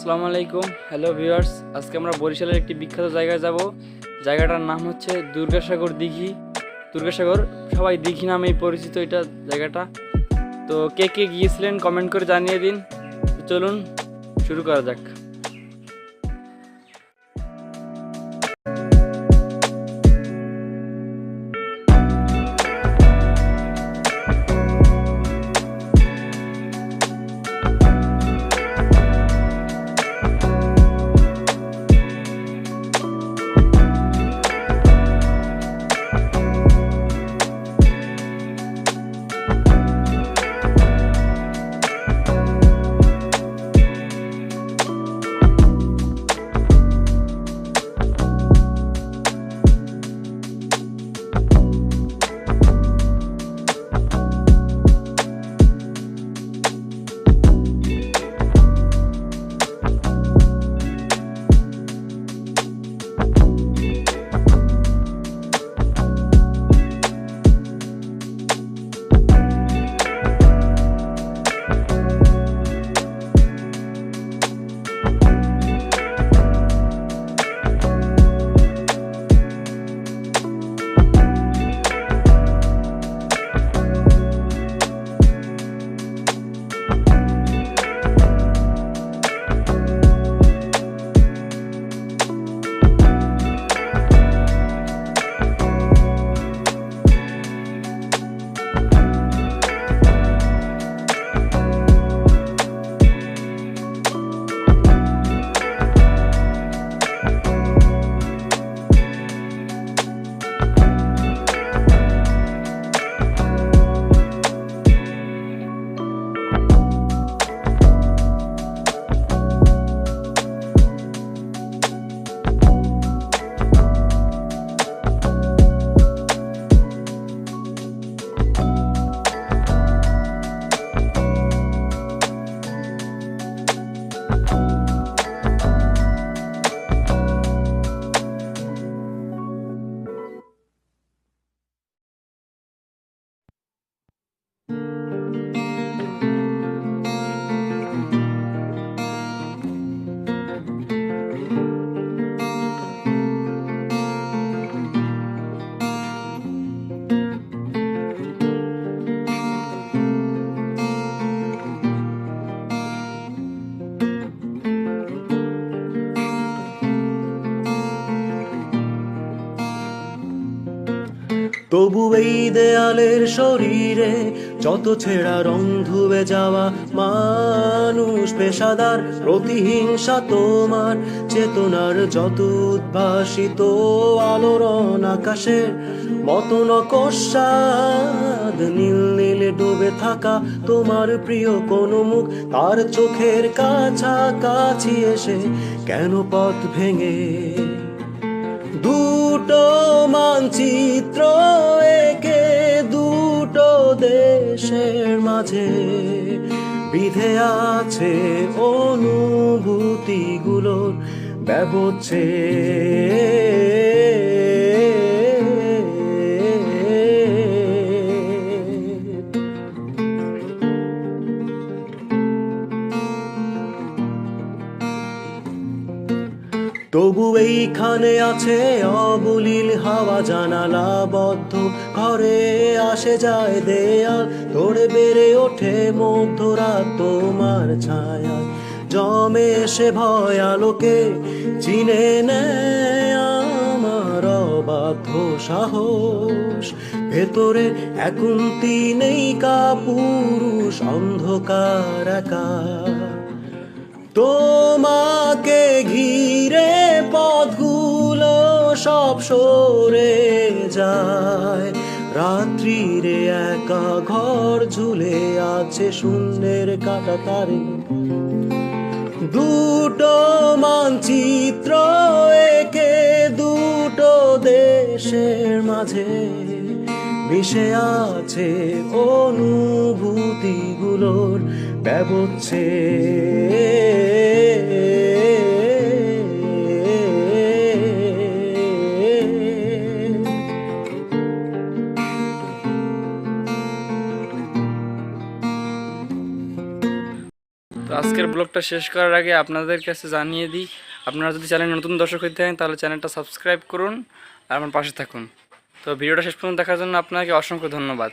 আসসালামু আলাইকুম। Hello viewers আজকে আমরা বরিশালের একটি বিখ্যাত জায়গায় যাব। জায়গাটার নাম হচ্ছে দুর্গাসাগর দিঘি। দুর্গাসাগর, সবাই দিঘি নামেই পরিচিত এটা জায়গাটা। তো কে কে গিয়েছিলেন কমেন্ট করে জানিয়ে দিন। চলুন, শুরু করা যাক। তবু এই দেয়ালের শরীরে যত ছেঁড়া রং ধুবে যাওয়া মানুষ, পেশাদার প্রতিহিংসা তোমার, চেতনার যত উদ্ভাসিত আলোড়ন আকাশের মতন কষাদ নীল নীলে ডুবে থাকা তোমার প্রিয় কোন মুখ, তার চোখের কাছাকাছি এসে কেন পথ ভেঙে দুটো মানচিত্র একে দুটো দেশের মাঝে। বিধে আছে অনুভূতিগুলোর ব্যবচ্ছে তবু এইখানে আছে অবলীল হাওয়া, জানালা বদ্ধ। ঘরে আসে যায় দেয়াল, তোড়ে বেড়ে ওঠে মধ্যরাত তোমার ছায়া। জমে সে ভয় আলোকে, চিনে নেয় আমার অবাধ্য সাহস। ভেতরে একুন্তি নেই কা পুরুষ, অন্ধকার একা। তোমাকে পথগুলো সব সরে যায়। রাত্রিরে একা ঘর ঝুলে আছে শূন্যের কাটা তারে। দুটো মানচিত্র একে দুটো দেশের মাঝে। মিশে আছে অনুভূতিগুলোর ব্যবচ্ছে তো আজকের ব্লগটা শেষ করার আগে আপনাদের কাছে জানিয়ে দিই, আপনারা যদি চ্যানেল নতুন দর্শক হয়ে থাকেন তাহলে চ্যানেলটা সাবস্ক্রাইব করুন আর আমার পাশে থাকুন। তো ভিডিওটা শেষ পর্যন্ত দেখার জন্য আপনাকে অসংখ্য ধন্যবাদ।